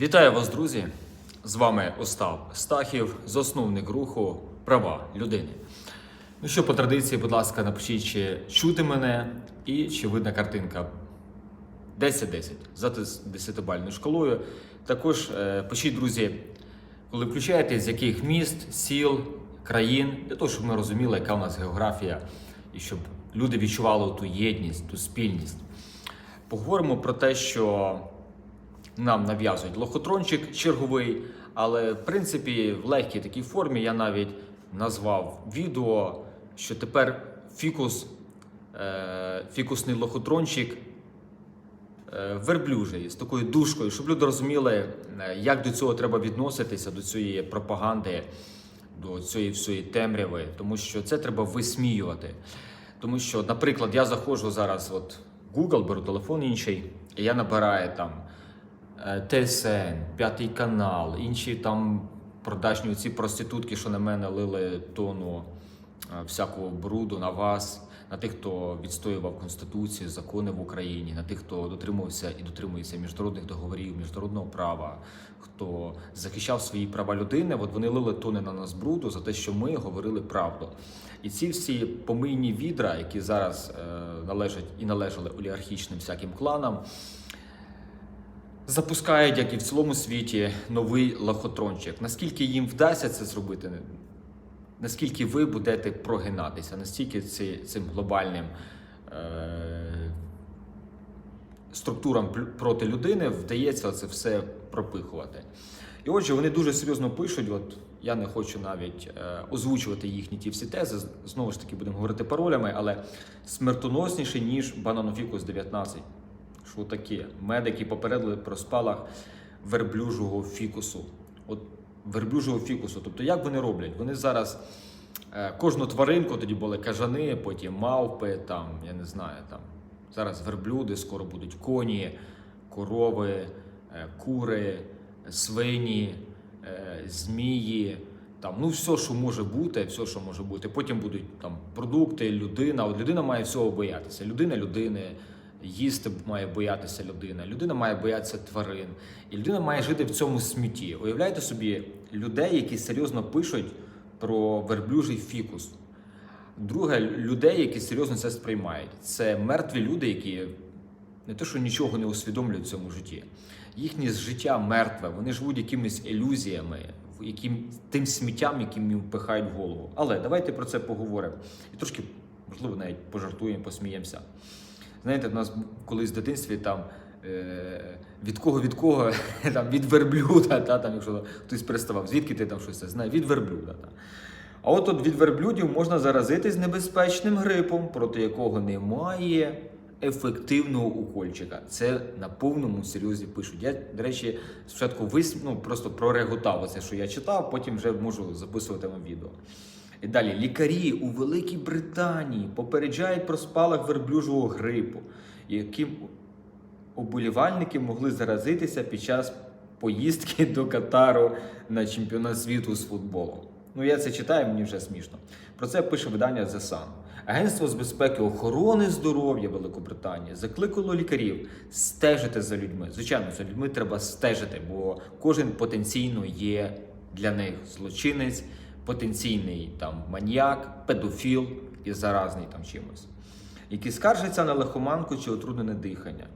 Вітаю вас, друзі! З вами Остап Стахів, засновник руху Права людини. Ну що, по традиції, будь ласка, напишіть, чи чути мене і чи видна картинка 10-10 за 10-бальною шкалою. Також е, пишіть, друзі, коли включаєте, з яких міст, сіл, країн, для того, щоб ми розуміли, яка у нас географія, і щоб люди відчували ту єдність, ту спільність. Поговоримо про те, що нам нав'язують лохотрончик черговий, але в принципі в легкій такій формі я навіть назвав відео, що тепер фікус, е, фікусний лохотрончик е, верблюжий з такою душкою, щоб люди розуміли, е, як до цього треба відноситися, до цієї пропаганди, до цієї всієї темряви, тому що це треба висміювати. Тому що, наприклад, я заходжу зараз, от Google, беру телефон інший, і я набираю там ТСН, п'ятий канал, інші там продажні ці проститутки, що на мене лили тону е, всякого бруду на вас, на тих, хто відстоював конституцію, закони в Україні, на тих, хто дотримувався і дотримується міжнародних договорів, міжнародного права, хто захищав свої права людини. От вони лили тони на нас бруду за те, що ми говорили правду. І ці всі помийні відра, які зараз е, належать і належали олігархічним всяким кланам, запускають, як і в цілому світі, новий лохотрончик. Наскільки їм вдасться це зробити, наскільки ви будете прогинатися, настільки цим глобальним е, структурам проти людини вдається це все пропихувати. І отже, вони дуже серйозно пишуть. От я не хочу навіть е, озвучувати їхні ті всі тези. Знову ж таки, будемо говорити паролями, але смертоносніше, ніж бананофікус 19. Що таке? Медики попередили про спалах верблюжого фікусу. От верблюжого фікусу. Тобто, як вони роблять? Вони зараз е, кожну тваринку, тоді були кажани, потім мавпи, там, я не знаю, там зараз верблюди, скоро будуть коні, корови, е, кури, свині, е, змії. Там, ну, все, що може бути, все, що може бути. Потім будуть там продукти, людина. От людина має всього боятися. Людина людини, їсти має боятися людина. Людина має боятися тварин. І людина має жити в цьому смітті. Уявляєте собі людей, які серйозно пишуть про верблюжий фікус. Друге, людей, які серйозно це сприймають. Це мертві люди, які не те, що нічого не усвідомлюють в цьому житті. Їхнє життя мертве, вони живуть якимись ілюзіями, яким, тим сміттям, яким їм впихають в голову. Але давайте про це поговоримо. І трошки, можливо, навіть пожартуємо, посміємося. Знаєте, в нас колись в дитинстві там. е, Від кого від кого там від верблюда, та там, якщо хтось приставав, звідки ти там щось це знає? Від верблюда. Та. А от от від верблюдів можна заразитись небезпечним грипом, проти якого немає ефективного укольчика. Це на повному серйозі пишуть. Я, до речі, спочатку вис... ну, просто прореготав оце, що я читав, потім вже можу записувати вам відео. І далі лікарі у Великій Британії попереджають про спалах верблюжого грипу, яким оболівальники могли заразитися під час поїздки до Катару на чемпіонат світу з футболу. Ну, я це читаю, мені вже смішно. Про це пише видання The Sun. Агентство з безпеки охорони здоров'я Великобританії закликало лікарів стежити за людьми. Звичайно, за людьми треба стежити, бо кожен потенційно є для них злочинець, потенційний там маніяк, педофіл і заразний там чимось, які скаржаться на лихоманку чи отруднене дихання.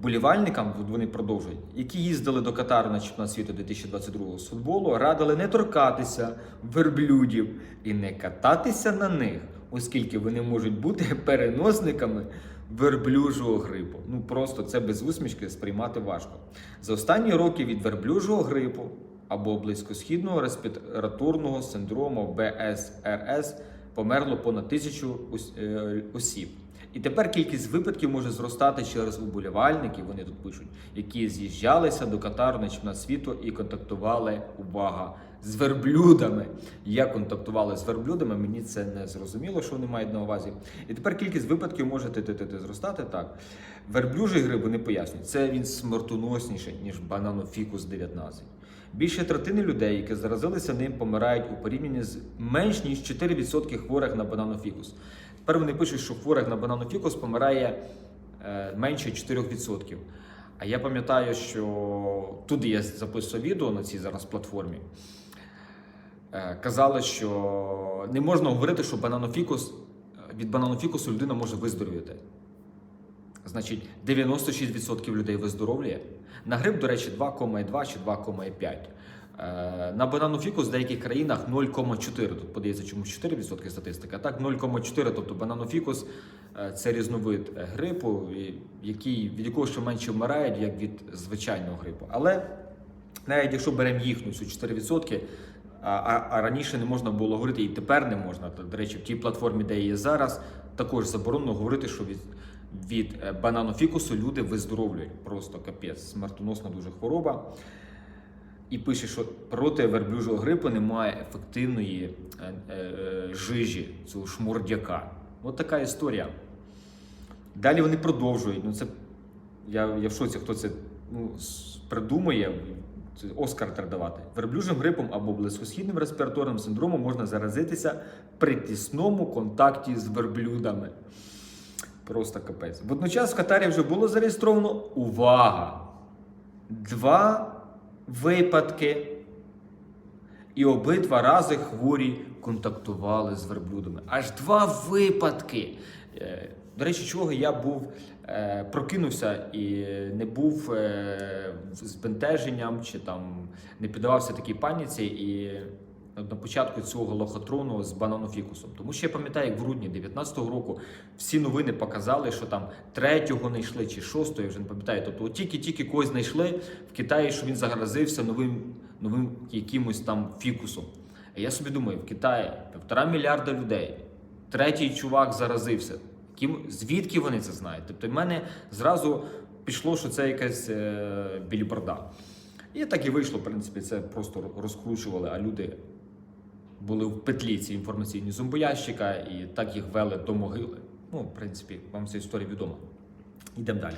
Болівальникам, вони продовжують, які їздили до Катару на чемпіонат світу 2022 з футболу, радили не торкатися верблюдів і не кататися на них, оскільки вони можуть бути переносниками верблюжого грипу. Ну просто це без усмішки сприймати важко. За останні роки від верблюжого грипу або близькосхідного респіраторного синдрому БСРС померло понад тисячу е, осіб. І тепер кількість випадків може зростати через уболівальників, вони тут пишуть, які з'їжджалися до Катару на чемпіонат світу і контактували увага з верблюдами. Як контактували з верблюдами, мені це не зрозуміло, що вони мають на увазі. І тепер кількість випадків може ти-ти-ти зростати так. Верблюжий грип вони пояснюють, це він смертоносніший, ніж бананофікус 19. Більше третини людей, які заразилися ним, помирають у порівнянні з менш ніж 4% хворих на бананофікус. Тепер вони пишуть, що хворих на бананофікус помирає е, менше 4%. А я пам'ятаю, що туди я записував відео на цій зараз платформі. Е, Казали, що не можна говорити, що бананофікус, від бананофікусу людина може виздоровіти. Значить, 96% людей виздоровлює. На грип, до речі, 2,2 чи 2,5. Е, На бананофікус в деяких країнах 0,4. Тут подається чомусь 4% статистика. Так 0,4. Тобто бананофікус е, це різновид е, грипу, який, від якого ще менше вмирають, як від звичайного грипу. Але навіть якщо беремо їхню цю 4%, а, а, а раніше не можна було говорити, і тепер не можна. До речі, в тій платформі, де є зараз, також заборонено говорити, що від, від е, бананофікусу люди виздоровлюють. Просто капець, смертоносна дуже хвороба. І пише, що проти верблюжого грипу немає ефективної е, е, жижі, цього шмурдяка. От така історія. Далі вони продовжують. Ну, це, я, я в шоці, хто це ну, придумує. Це Оскар треба давати. Верблюжим грипом або близькосхідним респіраторним синдромом можна заразитися при тісному контакті з верблюдами. Просто капець. Водночас в Катарі вже було зареєстровано увага! Два випадки. І обидва рази хворі контактували з верблюдами. Аж два випадки. Е, До речі, чого я був е, прокинувся і не був е, з бентеженням чи там не піддавався такій паніці і на початку цього лохотрону з бананофікусом. Тому що я пам'ятаю, як в грудні 19-го року всі новини показали, що там третього не йшли чи шостого, я вже не пам'ятаю. Тобто тільки-тільки когось знайшли в Китаї, що він заразився новим, новим якимось там фікусом. А я собі думаю, в Китаї півтора мільярда людей, третій чувак заразився. Ким, звідки вони це знають? Тобто, в мене зразу пішло, що це якась е, біліборда. І так і вийшло, в принципі, це просто розкручували, а люди були в петлі ці інформаційні зомбоящика і так їх вели до могили. Ну, в принципі, вам ця історія відома. Йдемо далі.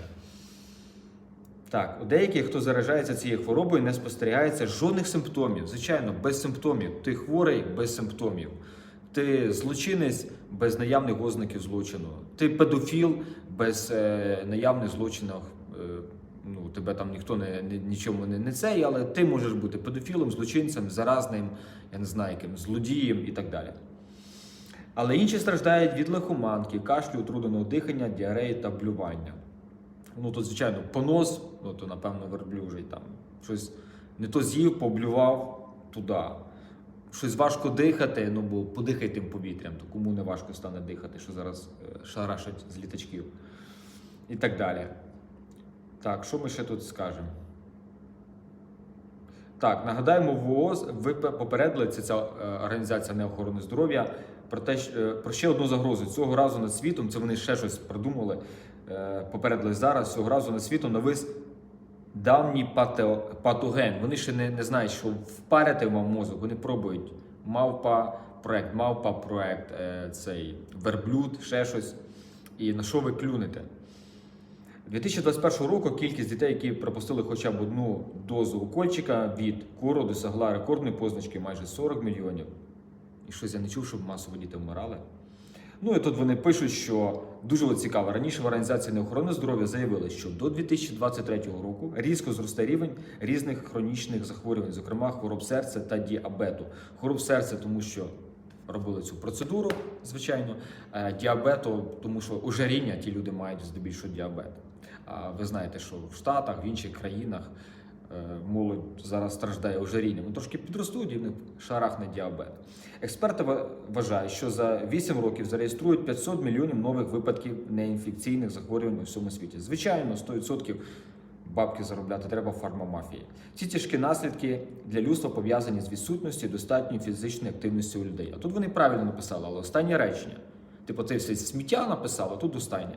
Так, у деяких, хто заражається цією хворобою, не спостерігається жодних симптомів. Звичайно, без симптомів. Ти хворий без симптомів. Ти злочинець без наявних ознаків злочину. Ти педофіл без е, наявних злочинів. Тебе там ніхто не, не нічому не, не цей, але ти можеш бути педофілом, злочинцем, заразним, я не знаю, яким злодієм і так далі. Але інші страждають від лихоманки, кашлю, утруденого дихання, діареї та блювання. Ну, тут, звичайно, понос, ну, то, напевно, верблюжий там. Щось не то з'їв, поблював туди. Щось важко дихати, ну бо подихай тим повітрям, то кому не важко стане дихати, що зараз е, шарашать з літачків. І так далі. Так, що ми ще тут скажемо? Так, нагадаємо, в ООЗ ви попередили ця е, організація неохорони здоров'я про те, е, про ще одну загрозу. Цього разу над світом, це вони ще щось придумали, е, попередили зараз. Цього разу над світом навис давній патоген. Вони ще не, не знають, що впарити вам мозок. Вони пробують мавпа проект, мавпа проект, цей верблюд, ще щось. І на що ви клюнете? 2021 року кількість дітей, які пропустили хоча б одну дозу укольчика від кору досягла рекордної позначки майже 40 мільйонів. І щось я не чув, щоб масово діти вмирали. Ну і тут вони пишуть, що дуже цікаво. Раніше в організації неохорони здоров'я заявили, що до 2023 року різко зросте рівень різних хронічних захворювань, зокрема хвороб серця та діабету. Хвороб серця, тому що робили цю процедуру, звичайно. Е, Діабету, тому що ожиріння ті люди мають здебільшого діабет. Ви знаєте, що в Штатах, в інших країнах е, молодь зараз страждає ожирінням. Вони трошки підростуть і в них шарахне діабет. Експерти вважають, що за 8 років зареєструють 500 мільйонів нових випадків неінфекційних захворювань у всьому світі. Звичайно, 100% бабки заробляти треба фармамафії. Ці тяжкі наслідки для людства пов'язані з відсутністю достатньої фізичної активності у людей. А тут вони правильно написали, але останнє речення. Типу, це все сміття написав, а тут останнє.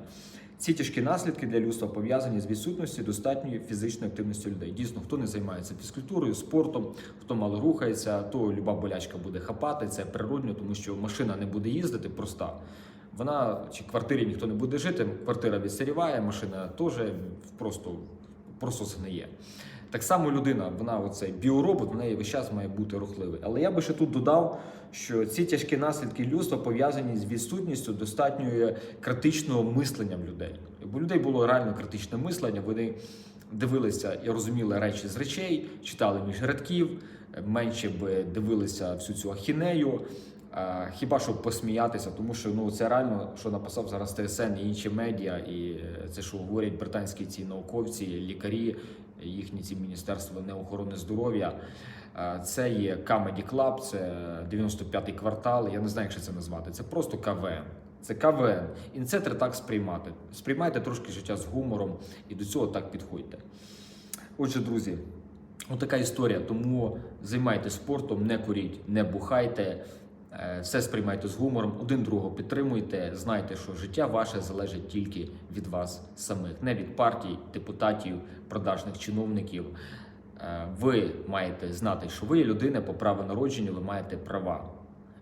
Ці тяжкі наслідки для людства пов'язані з відсутністю достатньої фізичної активності людей. Дійсно, хто не займається фізкультурою, спортом, хто мало рухається, то люба болячка буде хапати. Це природньо, тому що машина не буде їздити проста. Вона чи квартирі ніхто не буде жити, квартира відсиріває, машина теж просто, просто згниє. Так само людина, вона оцей біоробот, в неї весь час має бути рухливий. Але я би ще тут додав, що ці тяжкі наслідки людства пов'язані з відсутністю достатньої критичного мислення в людей. У людей було реально критичне мислення, вони дивилися і розуміли речі з речей, читали між рядків, менше б дивилися всю цю ахінею. Е, Хіба щоб посміятися, тому що ну це реально, що написав зараз ТСН і інші медіа, і е, це що говорять британські ці науковці, лікарі, їхні ці міністерства не охорони здоров'я. Е, Це є Comedy Club, це 95-й квартал. Я не знаю, як ще це назвати. Це просто КВН. Це КВН. І це треба так сприймати. Сприймайте трошки життя з гумором і до цього так підходьте. Отже, друзі, отака історія. Тому займайтеся спортом, не куріть, не бухайте. Е, Все сприймайте з гумором, один другого підтримуйте. Знайте, що життя ваше залежить тільки від вас самих, не від партій, депутатів, продажних чиновників. Е, Ви маєте знати, що ви є людина по праву народження, ви маєте права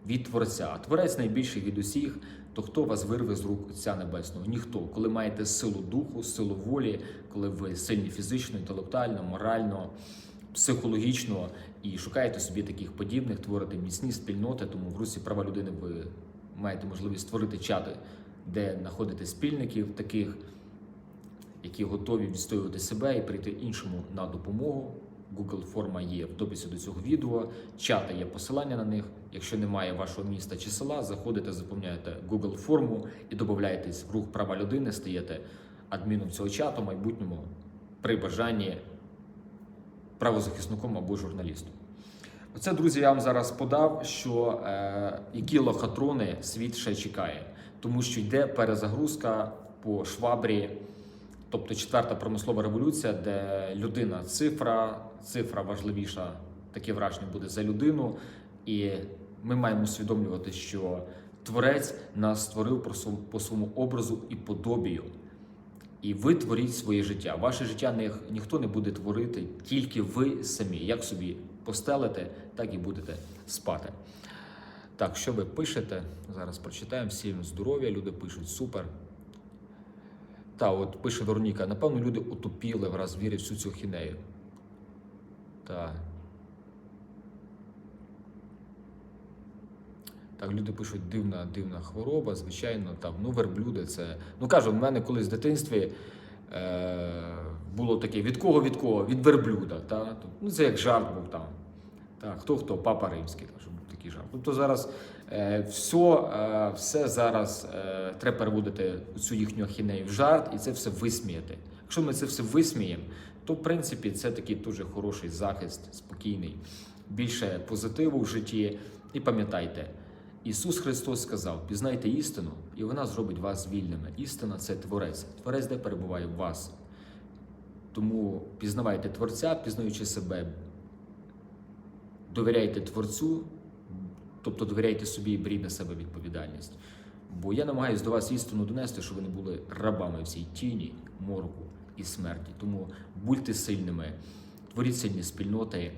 від Творця. А Творець найбільший від усіх, то хто вас вирве з рук Отця Небесного? Ніхто. Коли маєте силу духу, силу волі, коли ви сильні фізично, інтелектуально, морально, психологічно і шукаєте собі таких подібних, творите міцні спільноти, тому в Русі права людини ви маєте можливість створити чати, де знаходите спільників таких, які готові відстоювати себе і прийти іншому на допомогу. Google форма є в дописі до цього відео. Чати є посилання на них. Якщо немає вашого міста чи села, заходите, заповняєте Google форму і додаєтесь в рух права людини, стаєте адміном цього чату, в майбутньому при бажанні правозахисником або журналістом. Оце, друзі, я вам зараз подав, що е, які лохотрони світ ще чекає, тому що йде перезагрузка по швабрі, тобто четверта промислова революція, де людина цифра, цифра важливіша, таке враження буде за людину. І ми маємо усвідомлювати, що творець нас створив по своєму- образу і подобію. І ви творіть своє життя. Ваше життя не, ніхто не буде творити, тільки ви самі. Як собі постелите, так і будете спати. Так, що ви пишете? Зараз прочитаємо. Всім здоров'я, люди пишуть супер. Та, от пише Вероніка, напевно, люди утопіли враз вірять всю цю хінею. Так. Так, люди пишуть дивна, дивна хвороба, звичайно, там, ну, верблюди це. Ну кажу, в мене колись в дитинстві е, було таке: від кого від кого? Від верблюда. Та? Ну, це як жарт був там. Та, хто хто? Папа римський, та, щоб був такий жарт. Тобто зараз е, все, е, все зараз е, треба переводити цю їхню ахінею в жарт і це все висміяти. Якщо ми це все висміємо, то в принципі це такий дуже хороший захист, спокійний, більше позитиву в житті. І пам'ятайте, Ісус Христос сказав: пізнайте істину, і вона зробить вас вільними. Істина це творець. Творець, де перебуває в вас. Тому пізнавайте Творця, пізнаючи себе, довіряйте Творцю, тобто довіряйте собі і беріть на себе відповідальність. Бо я намагаюся до вас істину донести, щоб ви не були рабами в цій тіні, морку і смерті. Тому будьте сильними, творіть сильні спільноти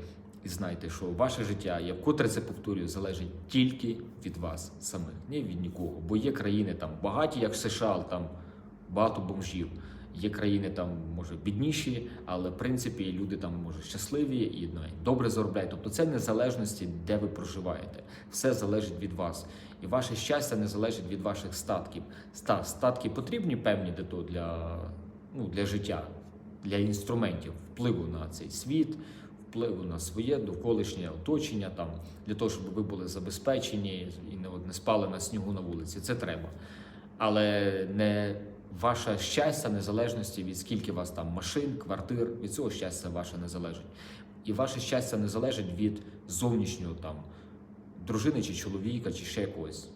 і знайте, що ваше життя, я вкотре це повторюю, залежить тільки від вас самих, не від нікого. Бо є країни там багаті, як США, там багато бомжів. Є країни там, може, бідніші, але в принципі люди там може щасливі і добре заробляють. Тобто це незалежності, де ви проживаєте. Все залежить від вас. І ваше щастя не залежить від ваших статків. Ста- Статки потрібні певні для того, для, ну, для життя, для інструментів впливу на цей світ, впливу на своє довколишнє оточення, там, для того, щоб ви були забезпечені і не, не спали на снігу на вулиці. Це треба. Але не ваше щастя незалежності від скільки у вас там машин, квартир, від цього щастя ваше не залежить. І ваше щастя не залежить від зовнішнього там дружини чи чоловіка, чи ще якогось.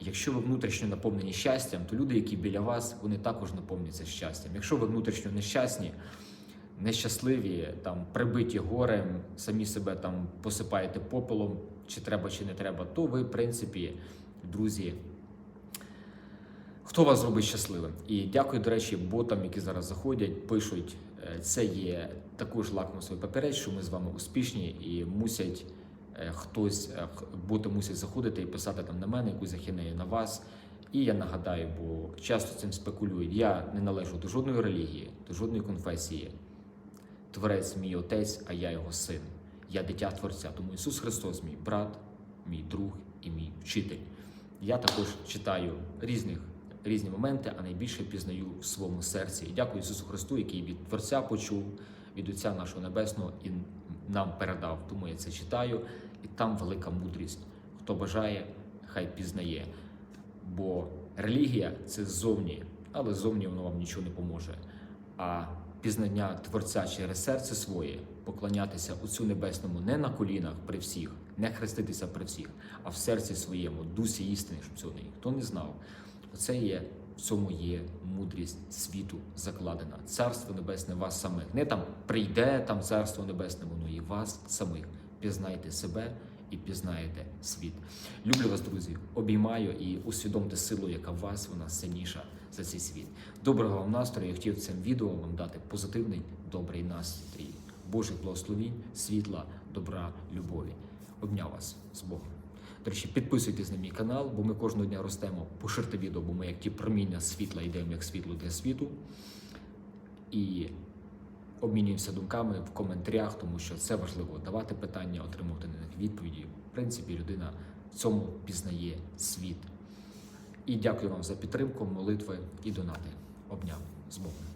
Якщо ви внутрішньо наповнені щастям, то люди, які біля вас, вони також наповняться щастям. Якщо ви внутрішньо нещасні, нещасливі, там прибиті горем, самі себе там посипаєте попелом, чи треба, чи не треба, то ви, в принципі, друзі, хто вас зробить щасливим? І дякую, до речі, ботам, які зараз заходять, пишуть. е, Це є також лакмусовий папірець, що ми з вами успішні і мусять е, хтось, е, боти мусять заходити і писати там на мене, якусь захинею на вас. І я нагадаю, бо часто цим спекулюють. Я не належу до жодної релігії, до жодної конфесії. Творець мій отець, а я його син. Я дитя Творця. Тому Ісус Христос, мій брат, мій друг і мій вчитель. Я також читаю різних різні моменти, а найбільше пізнаю в своєму серці. І дякую Ісусу Христу, який від Творця почув, від Отця нашого Небесного і нам передав. Тому я це читаю, і там велика мудрість. Хто бажає, хай пізнає. Бо релігія це ззовні, але ззовні воно вам нічого не поможе. А пізнання Творця через серце своє, поклонятися Отцю Небесному не на колінах при всіх, не хреститися при всіх, а в серці своєму, дусі істини, щоб цього ніхто не знав. Оце є в цьому є мудрість світу закладена. Царство Небесне вас самих. Не там прийде там Царство Небесне, воно і вас самих. Пізнайте себе і пізнаєте світ. Люблю вас, друзі. Обіймаю і усвідомте силу, яка в вас вона сильніша за цей світ. Доброго вам настрою. Я хотів цим відео вам дати позитивний, добрий настрій. Божих благословінь, світла, добра, любові. Обняв вас з Богом. До речі, підписуйтесь на мій канал, бо ми кожного дня ростемо. Поширте відео, бо ми як ті проміння світла йдемо як світло для світу. І обмінюємося думками в коментарях, тому що це важливо давати питання, отримувати на них відповіді. В принципі, людина в цьому пізнає світ. І дякую вам за підтримку, молитви і донати. Обняв з Богом.